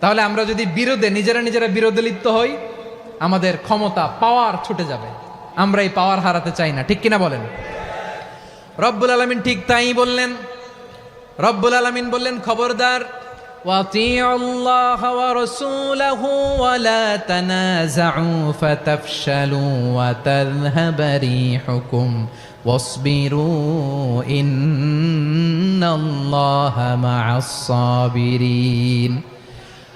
তাহলে আমরা যদি বিরোধে নিজেরা নিজেরা বিরোধে লিপ্ত হই, আমাদের ক্ষমতা পাওয়ার ছুটে যাবে। আমরা এই পাওয়ার হারাতে চাই না, ঠিক কিনা বলেন? রব্বুল আলমিন ঠিক তাই বললেন। রব্বুল আলমিন বললেন, খবরদার আল্লাহ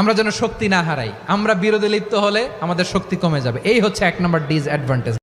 আমরা যেন শক্তি না হারাই। আমরা বিরোধী লিপ্ত হলে আমাদের শক্তি কমে যাবে। এই হচ্ছে এক নম্বর ডিসঅ্যাডভান্টেজ